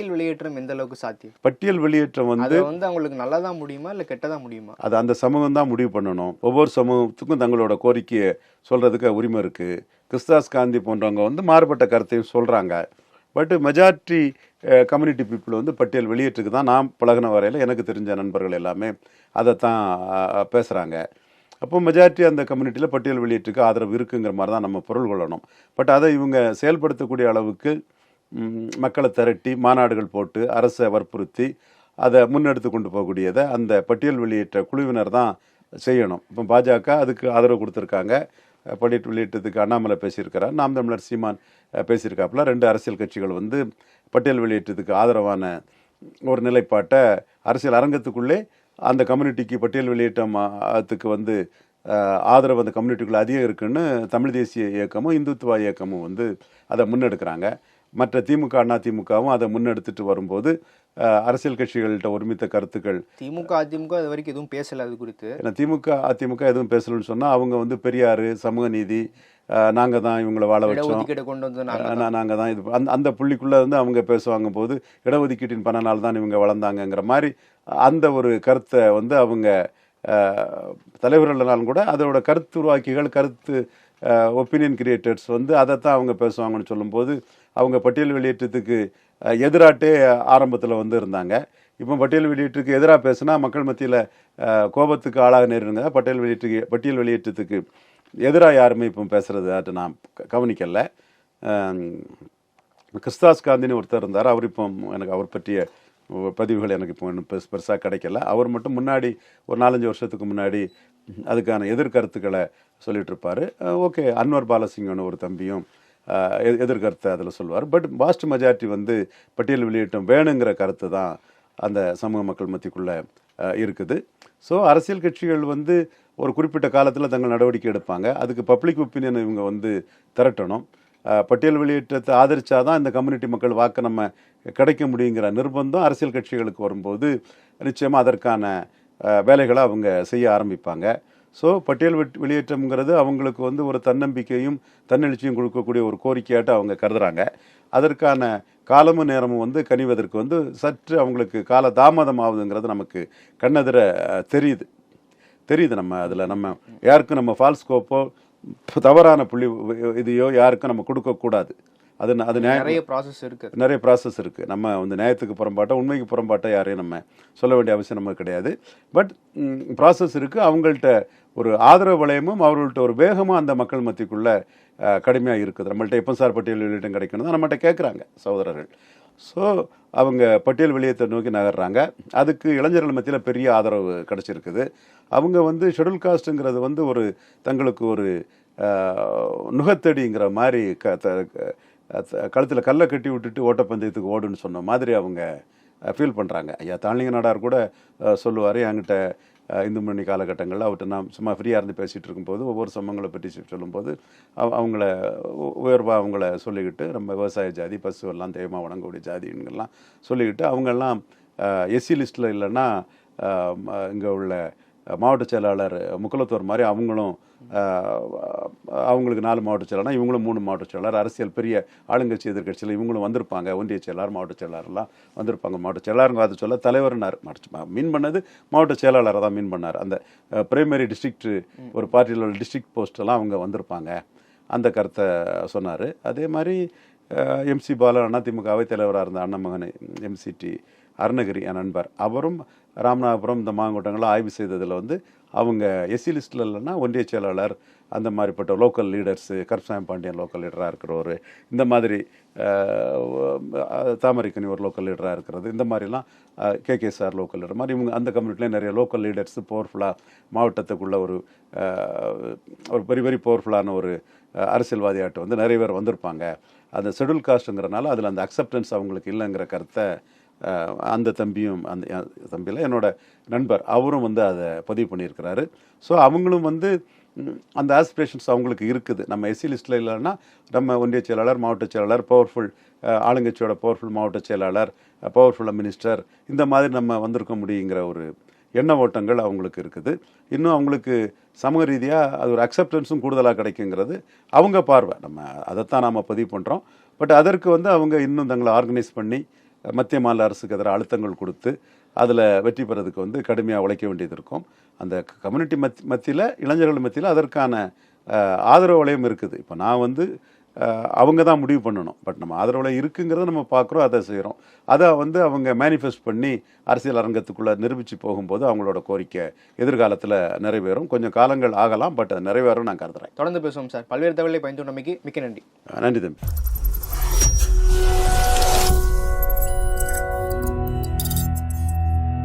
பட்டியல் வெளியேற்றம் எந்த அளவுக்கு சாத்தியம்? பட்டியல் வெளியேற்றம் வந்து அது வந்து அவங்களுக்கு நல்லதா முடியுமா இல்ல கெட்டதா முடியுமா? அது அந்த சமூகம் தான் முடிவு பண்ணணும். ஒவ்வொரு சமூகத்துக்கும் தங்களோட கோரிக்கையை சொல்றதுக்கு உரிமை இருக்கு. கிறிஸ்தாஸ் காந்தி போன்றவங்க வந்து மாறுபட்ட கருத்தையும் சொல்றாங்க. பட் மெஜாரிட்டி கம்யூனிட்டி பீப்புள் வந்து பட்டியல் வெளியேற்றுக்கு தான் நான் பழகின வரையில் எனக்கு தெரிஞ்ச நண்பர்கள் எல்லாமே அதைத்தான் அஹ், பேசுறாங்க. அப்போ மெஜாரிட்டி அந்த கம்யூனிட்டியில் பட்டியல் வெளியீட்டுக்கு ஆதரவு இருக்குங்கிற மாதிரி தான் நம்ம பொருள் கொள்ளணும். பட் அதை இவங்க செயல்படுத்தக்கூடிய அளவுக்கு மக்களை திரட்டி மாநாடுகள் போட்டு அரசை வற்புறுத்தி அதை முன்னெடுத்து கொண்டு போகக்கூடியதை அந்த பட்டியல் வெளியிட்ட குழுவினர் தான் செய்யணும். இப்போ பாஜக அதுக்கு ஆதரவு கொடுத்துருக்காங்க. பட்டியல் வெளியிட்டதுக்கு அண்ணாமலை பேசியிருக்கிறார். நாம் தமிழர் சீமான் பேசியிருக்காப்புல ரெண்டு அரசியல் கட்சிகள் வந்து பட்டியல் வெளியிட்டதுக்கு ஆதரவான ஒரு நிலைப்பாட்டை அரசியல் அரங்கத்துக்குள்ளே அந்த கம்யூனிட்டிக்கு பட்டியல் வெளியிட்டத்துக்கு வந்து ஆதரவு அந்த கம்யூனிட்டிக்குள்ளே அதிகம் இருக்குன்னு தமிழ் தேசிய இயக்கமும் இந்துத்துவா இயக்கமும் வந்து அதை முன்னெடுக்கிறாங்க. மற்ற திமுக அண்ணா திமுகவும் அதை முன்னெடுத்துட்டு வரும்போது அரசியல் கட்சிகள்கிட்ட ஒருமித்த கருத்துக்கள். திமுக அதிமுக அது வரைக்கும் எதுவும் பேசல அது குறித்து. ஏன்னா திமுக அதிமுக எதுவும் பேசலன்னு சொன்னால் அவங்க வந்து பெரியார் சமூக நீதி நாங்கள் தான் இவங்களை வாழ வச்சோம். கொண்டு வந்து நாங்க நாங்கள் தான். இது அந்த அந்த புள்ளிக்குள்ளே வந்து அவங்க பேசுவாங்க போது இடஒதுக்கீட்டின் பணனால் தான் இவங்க வளர்ந்தாங்கங்கிற மாதிரி அந்த ஒரு கருத்தை வந்து அவங்க தலைவர்களாலும் கூட அதோட கருத்து உருவாக்கிகள் கருத்து ஒப்பீனியன் கிரியேட்டர்ஸ் வந்து அதைத்தான் அவங்க பேசுவாங்கன்னு சொல்லும்போது அவங்க பட்டியல் வெளியேற்றத்துக்கு எதிராட்டே ஆரம்பத்தில் வந்து இருந்தாங்க. இப்போ பட்டியல் வெளியீட்டுக்கு எதிராக பேசுனா மக்கள் மத்தியில் கோபத்துக்கு ஆளாக நேரிடுங்க. பட்டியல் வெளியீட்டுக்கு பட்டியல் வெளியேற்றத்துக்கு எதிராக யாருமே இப்போ பேசுறது நான் க- கிறிஸ்தாஸ் காந்தின்னு ஒருத்தர் இருந்தார். அவர் இப்போ எனக்கு அவர் பற்றிய பதிவுகள் எனக்கு இப்போ இன்னும் பெருசு பெருசாக கிடைக்கல. அவர் மட்டும் முன்னாடி ஒரு நாலஞ்சு வருஷத்துக்கு முன்னாடி அதுக்கான எதிர்கருத்துக்களை சொல்லிட்டு இருப்பாரு ஓகே அன்வர் பாலசிங்கன்னு ஒரு தம்பியும் எதிர்கருத்தை அதில் சொல்லுவார். பட் பாஸ்ட் மெஜாரிட்டி வந்து பட்டியல் வெளியிட்டம் வேணுங்கிற கருத்து தான் அந்த சமூக மக்கள் மத்திக்குள்ளே இருக்குது. ஸோ அரசியல் கட்சிகள் வந்து ஒரு குறிப்பிட்ட காலத்தில் தங்கள் நடவடிக்கை எடுப்பாங்க. அதுக்கு பப்ளிக் ஒப்பீனியன் இவங்க வந்து திரட்டணும். பட்டியல் வெளியேற்றத்தை ஆதரிச்சாதான் இந்த கம்யூனிட்டி மக்கள் வாக்கு நம்ம கிடைக்க முடியுங்கிற நிர்பந்தம் அரசியல் கட்சிகளுக்கு வரும்போது நிச்சயமாக அதற்கான வேலைகளை அவங்க செய்ய ஆரம்பிப்பாங்க. ஸோ பட்டியல் வெட்- வெளியேற்றம்ங்கிறது அவங்களுக்கு வந்து ஒரு தன்னம்பிக்கையும் தன்னெழுச்சியும் கொடுக்கக்கூடிய ஒரு கோரிக்கையாட்டு அவங்க கருதுறாங்க. அதற்கான காலமும் நேரமும் வந்து கனிவதற்கு வந்து சற்று அவங்களுக்கு கால தாமதம் ஆகுதுங்கிறது நமக்கு கண்ணெதிர தெரியுது. தெரியுது நம்ம அதில் நம்ம யாருக்கும் நம்ம ஃபால்ஸ்கோப்போ தவறான புள்ளி இதையோ யாருக்கும் நம்ம கொடுக்கக்கூடாது. அது அது நிறைய ப்ராசஸ் இருக்கு. நிறைய ப்ராசஸ் இருக்குது நம்ம வந்து நியாயத்துக்கு புறம்பாட்ட உண்மைக்கு புறம்பாட்ட யாரையும் நம்ம சொல்ல வேண்டிய அவசியம் நமக்கு கிடையாது. பட் ப்ராசஸ் இருக்குது அவங்கள்ட்ட ஒரு ஆதரவு வளையமும் அவர்கள்ட்ட ஒரு வேகமும் அந்த மக்கள் மத்திக்குள்ள கடுமையாக இருக்குது. நம்மள்ட்ட எப்போ சார் பட்டியல் வெளியீட்டம் கிடைக்கணும் தான் நம்மகிட்ட கேட்குறாங்க சகோதரர்கள். ஸோ அவங்க பட்டியல் வெளியேற்ற நோக்கி நகர்றாங்க. அதுக்கு இளைஞர்கள் மத்தியில் பெரிய ஆதரவு கிடச்சிருக்குது. அவங்க வந்து ஷெட்யூல் காஸ்ட்டுங்கிறது வந்து ஒரு தங்களுக்கு ஒரு நுகத்தடிங்கிற மாதிரி க கழுத்தில் கல்லை கட்டி விட்டுட்டு ஓட்டப்பந்தயத்துக்கு ஓடுன்னு சொன்ன மாதிரி அவங்க ஃபீல் பண்ணுறாங்க ஐயா தாளிங்க நாடார் கூட சொல்லுவார் என்கிட்ட இந்து மணி காலகட்டங்களில் அவர்கிட்ட நான் சும்மா ஃப்ரீயாக இருந்து பேசிகிட்டு இருக்கும்போது ஒவ்வொரு சம்பவங்களை பற்றி சொல்லும்போது அவ- அவங்கள உ- அவங்கள சொல்லிக்கிட்டு நம்ம விவசாய ஜாதி பசு எல்லாம் தெய்வமாக வணங்கக்கூடிய ஜாதிங்கெல்லாம் சொல்லிக்கிட்டு அவங்கெல்லாம் எஸ்சி லிஸ்ட்டில் இல்லைன்னா இங்கே உள்ள மாவட்ட செயலாளர் முக்குலத்தோர் மாதிரி அவங்களும் அவங்களுக்கு நாலு மாவட்ட செயலாளர் இவங்களும் மூணு மாவட்ட செயலாளர். அரசியல் பெரிய ஆளுங்கட்சி எதிர்க்கட்சியில் இவங்களும் வந்திருப்பாங்க. ஒன்றிய செயலாளர் மாவட்ட செயலாளர்லாம் வந்திருப்பாங்க. மாவட்ட செயலாளருங்க அதை சொல்ல தலைவர்னார். மீன் பண்ணது மாவட்ட செயலாளரை தான் மீன் பண்ணார். அந்த பிரைமரி டிஸ்ட்ரிக்ட் ஒரு பார்ட்டியில் உள்ள டிஸ்ட்ரிக்ட் போஸ்டெல்லாம் அவங்க வந்திருப்பாங்க. அந்த கருத்தை சொன்னார். அதே மாதிரி எம்சி பாலன் அதிமுக அவைத்தலைவராக இருந்த அண்ணன் எம்சிடி அருணகிரி என் நண்பர். அவரும் ராமநாதபுரம் இந்த மாங்கோட்டங்களை ஆய்வு செய்ததில் வந்து அவங்க எஸ்சி லிஸ்ட்டில் இல்லைன்னா ஒன்றிய செயலாளர் அந்த மாதிரிப்பட்ட local leaders Karuppasamy Pandian local லீடராக இருக்கிறவர் இந்த மாதிரி தாமரைக்கனி ஒரு லோக்கல் லீடராக இருக்கிறது இந்த மாதிரிலாம் K K sir local leader மாதிரி இவங்க அந்த கம்யூனிட்டிலே நிறைய லோக்கல் லீடர்ஸ் பவர்ஃபுல்லாக மாவட்டத்துக்குள்ள ஒரு ஒரு பெரிய பெரிய பவர்ஃபுல்லான ஒரு அரசியல்வாதியாட்டம் அரசியல்வாதியாட்டு வந்து நிறைய பேர் வந்திருப்பாங்க. அந்த ஷெடியூல் காஸ்ட்டுங்கிறனால அதில் அந்த அக்செப்டன்ஸ் அவங்களுக்கு இல்லைங்கிற கருத்தை அந்த தம்பியும் அந்த தம்பியில் என்னோட நண்பர் அவரும் வந்து அதை பதிவு பண்ணியிருக்கிறாரு. ஸோ அவங்களும் வந்து அந்த ஆஸ்பிரேஷன்ஸ் அவங்களுக்கு இருக்குது. நம்ம எஸ்சி லிஸ்ட்டில் இல்லைன்னா நம்ம ஒன்றிய செயலாளர் மாவட்ட செயலாளர் பவர்ஃபுல் ஆளுங்கட்சியோட பவர்ஃபுல் மாவட்ட செயலாளர் பவர்ஃபுல் மினிஸ்டர் இந்த மாதிரி நம்ம வந்திருக்க முடியுங்கிற ஒரு எண்ண ஓட்டங்கள் அவங்களுக்கு இருக்குது. இன்னும் அவங்களுக்கு சமூக ரீதியாக அது ஒரு அக்செப்டன்ஸும் கூடுதலாக கிடைக்குங்கிறது அவங்க பார்வை. நம்ம அதைத்தான் நாம் பதிவு பண்ணுறோம் பட் அதற்கு வந்து அவங்க இன்னும் தங்களை ஆர்கனைஸ் பண்ணி மத்திய மாநில அரசுக்கு எதிராக அழுத்தங்கள் கொடுத்து அதில் வெற்றி பெறதுக்கு வந்து கடுமையாக உழைக்க வேண்டியது இருக்கும். அந்த கம்யூனிட்டி மத் மத்தியில் இளைஞர்கள் மத்தியில் அதற்கான ஆதரவு வளையம் இருக்குது. இப்போ நான் வந்து அவங்க தான் முடிவு பண்ணணும். பட் நம்ம ஆதரவு வளையம் இருக்குங்கிறத நம்ம பார்க்குறோம் அதை செய்கிறோம் அதை வந்து அவங்க மேனிஃபெஸ்ட் பண்ணி அரசியல் அரங்கத்துக்குள்ளே நிரூபித்து போகும்போது அவங்களோட கோரிக்கை எதிர்காலத்தில் நிறைவேறும். கொஞ்சம் காலங்கள் ஆகலாம் பட் அது நிறைவேறும் நான் கருதுறேன். தொடர்ந்து பேசுவோம் சார். பல்வேறு தகவலை பயந்துள்ளமைக்கு மிக்க நன்றி. நன்றி தம்பி.